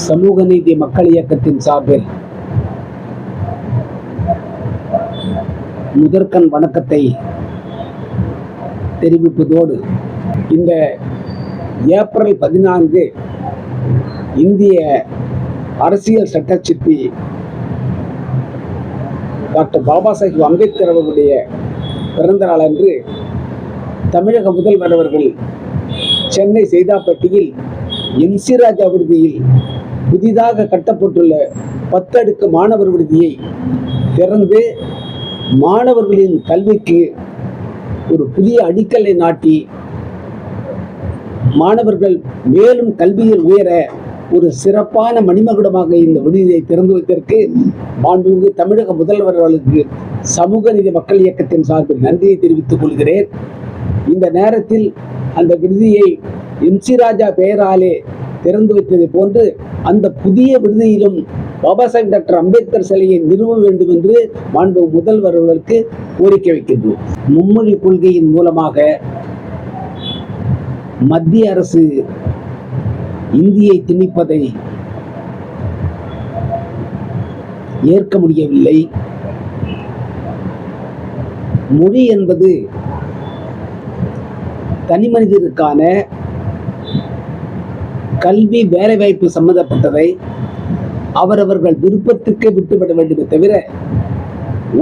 சமூக நீதி மக்கள் இயக்கத்தின் சார்பில் முதற்கண் வணக்கத்தை தெரிவிப்பதோடு இந்த ஏப்ரல் பதினான்கு இந்திய அரசியல் சட்ட சிற்பி டாக்டர் பாபா சாஹிப் அம்பேத்கர் அவர்களுடைய பிறந்த நாள் அன்று தமிழக முதல்வர் அவர்கள் சென்னை செய்தாப்பட்டியில் எம்சி ராஜா விடுதியில் புதிதாக கட்டப்பட்டுள்ள பத்தடுக்கு மாணவர் விடுதியை திறந்து மாணவர்களின் கல்விக்கு ஒரு புதிய அடிக்கல்லை நாட்டி மாணவர்கள் மேலும் கல்வியில் உயர ஒரு சிறப்பான மணிமகுடமாக இந்த விடுதியை திறந்து வைத்ததற்கு மாண்புமிகு தமிழக முதல்வர் அவர்களுக்கு சமூக நீதி மக்கள் இயக்கத்தின் சார்பில் நன்றியை தெரிவித்துக் கொள்கிறேன். இந்த நேரத்தில் அந்த விடுதியை எம்சி ராஜா பெயராலே திறந்து வைத்ததை போன்று அந்த புதிய விடுதியிலும் பாபா சாஹிப் டாக்டர் அம்பேத்கர் சிலையை நிறுவ வேண்டும் என்று மாண்பு முதல்வர் அவர்களுக்கு கோரிக்கை வைக்கின்றோம். மும்மொழி கொள்கையின் மூலமாக மத்திய அரசு இந்தியை திணிப்பதை ஏற்க முடியவில்லை. மொழி என்பது தனி மனிதருக்கான கல்வி வேலைவாய்ப்பு சம்பந்தப்பட்டதை அவரவர்கள் விருப்பத்துக்கே விட்டுவிட வேண்டுமே தவிர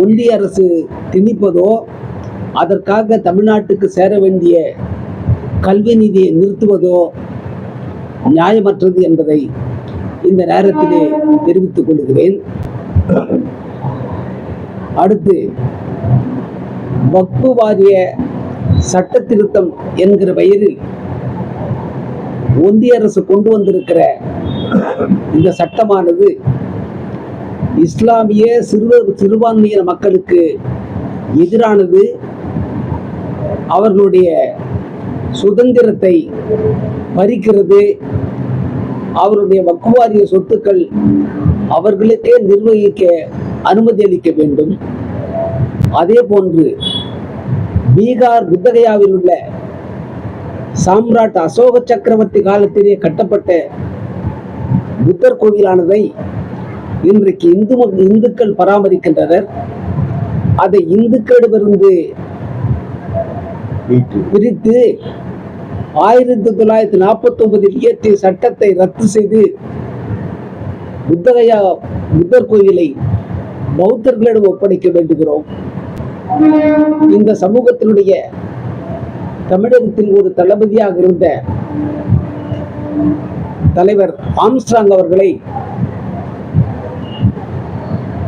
ஒன்றிய அரசு திணிப்பதோ அதற்காக தமிழ்நாட்டுக்கு சேர வேண்டிய கல்வி நிதியை நிறுத்துவதோ நியாயமற்றது என்பதை இந்த நேரத்திலே தெரிவித்துக் கொள்கிறேன். அடுத்து வக்பு வாரிய சட்ட திருத்தம் என்கிற பெயரில் ஒன்றிய அரசு கொண்டு வந்திருக்கிற இந்த சட்டமானது இஸ்லாமிய சிறு சிறுபான்மையின மக்களுக்கு எதிரானது. அவர்களுடைய சுதந்திரத்தை பறிக்கிறது. அவருடைய வக்குவாரிய சொத்துக்கள் அவர்களுக்கே நிர்வகிக்க அனுமதி அளிக்க வேண்டும். அதே போன்று பீகார் புத்தகையாவில் உள்ள சாம்ராட் அசோக சக்கரவர்த்தி காலத்திலே கட்டப்பட்ட புத்தர் கோவிலானதை இன்றைக்கு இந்து இந்துக்கள் பராமரிக்கின்றனர். அதை இந்துக்களிடமிருந்து பிரித்து ஆயிரத்தி தொள்ளாயிரத்தி நாற்பத்தி ஒன்பதில் இயற்றிய சட்டத்தை ரத்து செய்து புத்தகயா புத்தர் கோயிலை பௌத்தர்களிடம் ஒப்படைக்க வேண்டுகிறோம். இந்த சமூகத்தினுடைய தமிழகத்தில் ஒரு தளபதியாக இருந்த தலைவர் ஆம்ஸ்ட்ராங் அவர்களை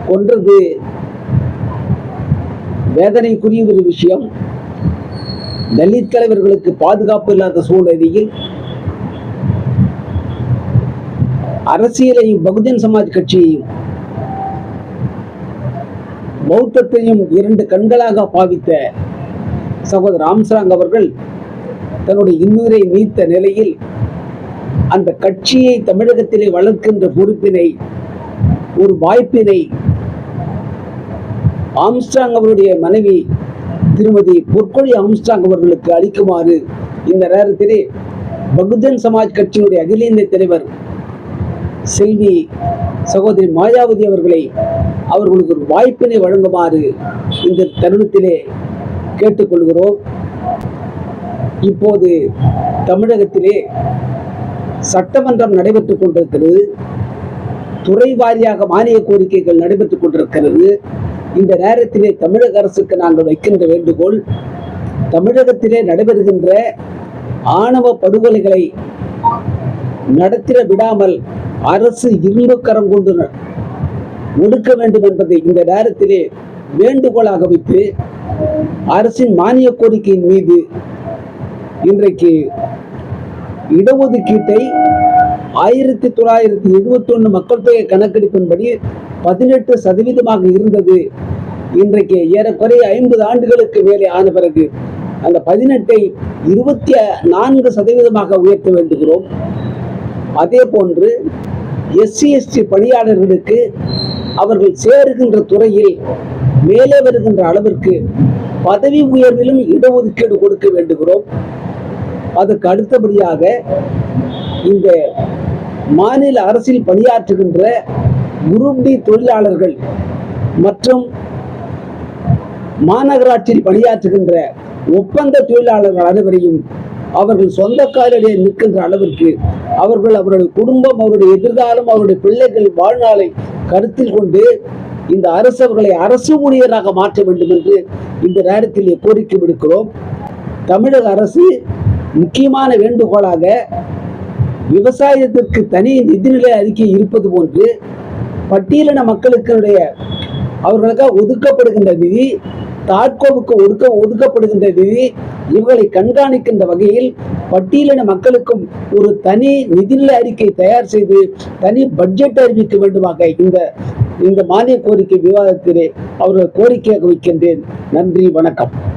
கொன்றது வேதனைக்குரிய ஒரு விஷயம். தலித் தலைவர்களுக்கு பாதுகாப்பு இல்லாத சூழ்நிலையில் அரசியலையும் பகுஜன் சமாஜ் கட்சியையும் பௌத்தத்தையும் இரண்டு கண்களாக பாவித்த சகோதரர் ஆம்ஸ்ராங் அவர்கள் தன்னுடைய இன்னுரை நீத்த நிலையில் அந்த கட்சியை தமிழகத்திலே வளர்க்கின்ற பொறுப்பினை ஒரு வாய்ப்பினை ஆம்ஸ்டாங் அவருடைய மனைவி திருமதி பொற்கொழி ஆம்ஸ்டாங் அவர்களுக்கு அளிக்குமாறு இந்த நேரத்திலே பகுஜன் சமாஜ் கட்சியினுடைய அகில இந்திய தலைவர் செல்வி சகோதரி மாயாவதி அவர்களை அவர்களுக்கு ஒரு வாய்ப்பினை வழங்குமாறு இந்த தருணத்திலே கேட்டுக்கொள்கிறோம். இப்போது தமிழகத்திலே சட்டமன்றம் நடைபெற்றுக் கொண்டிருக்கிறது. துறை வாரியாக மானிய கோரிக்கைகள் நடைபெற்றுக் கொண்டிருக்கிறது. இந்த நேரத்திலே தமிழக அரசுக்கு நாங்கள் வைக்கின்ற வேண்டுகோள் தமிழகத்திலே நடைபெறுகின்ற ஆணவ படுகொலைகளை நடத்திட விடாமல் அரசு இரும்பு கரம் கொண்டு ஒடுக்க வேண்டும் என்பதை இந்த நேரத்திலே வேண்டுகோளாக வைத்து அரசின் மானிய கோரிக்கையின் மீது இன்றைக்கு இடஒதுக்கீட்டை ஆயிரத்தி தொள்ளாயிரத்தி எழுபத்தி ஒன்று மக்கள் தொகை கணக்கெடுப்பின்படி பதினெட்டு சதவீதமாக இருந்தது. இன்றைக்கு ஏறக்குறைய ஐம்பது ஆண்டுகளுக்கு மேலே ஆன பிறகு அந்த பதினெட்டை இருபத்தி நான்கு சதவீதமாக உயர்த்த வேண்டுகிறோம். அதே போன்று எஸ்சி எஸ்டி பணியாளர்களுக்கு அவர்கள் சேருகின்ற துறையில் மேலே வருகின்ற அளவிற்கு பதவி உயர்விலும் இடஒதுக்கீடு கொடுக்க வேண்டுகிறோம். அதற்கு அடுத்தபடியாக இந்த மாநில அரசில் பணியாற்றுகின்ற குரூப் டி தொழிலாளர்கள் மற்றும் மாநகராட்சியில் பணியாற்றுகின்ற ஒப்பந்த தொழிலாளர்கள் அனைவரையும் அவர்கள் சொந்த காலிலே நிற்கின்ற அளவிற்கு அவர்கள் அவருடைய குடும்பம் அவருடைய எதிர்காலம் அவருடைய பிள்ளைகள் வாழ்நாளை கருத்தில் கொண்டு இந்த அரசு அவர்களை அரசு ஊழியராக மாற்ற வேண்டும் என்று இந்த நேரத்தில் கோரிக்கை விடுக்கிறோம். தமிழக அரசு முக்கியமான வேண்டுகோளாக விவசாயத்திற்கு தனி நிதிநிலை அறிக்கை இருப்பது போன்று பட்டியலின மக்களுக்கு அவர்களுக்காக ஒதுக்கப்படுகின்ற நிதி தாட்கோவுக்கு ஒடுக்க ஒதுக்கப்படுகின்ற நிதி இவர்களை கண்காணிக்கின்ற வகையில் பட்டியலின மக்களுக்கும் ஒரு தனி நிதிநிலை அறிக்கை தயார் செய்து தனி பட்ஜெட் அறிவிக்க வேண்டுமாக இந்த இந்த மானிய கோரிக்கை விவாதத்திலே அவர்கள் கோரிக்கையாக வைக்கின்றேன். நன்றி வணக்கம்.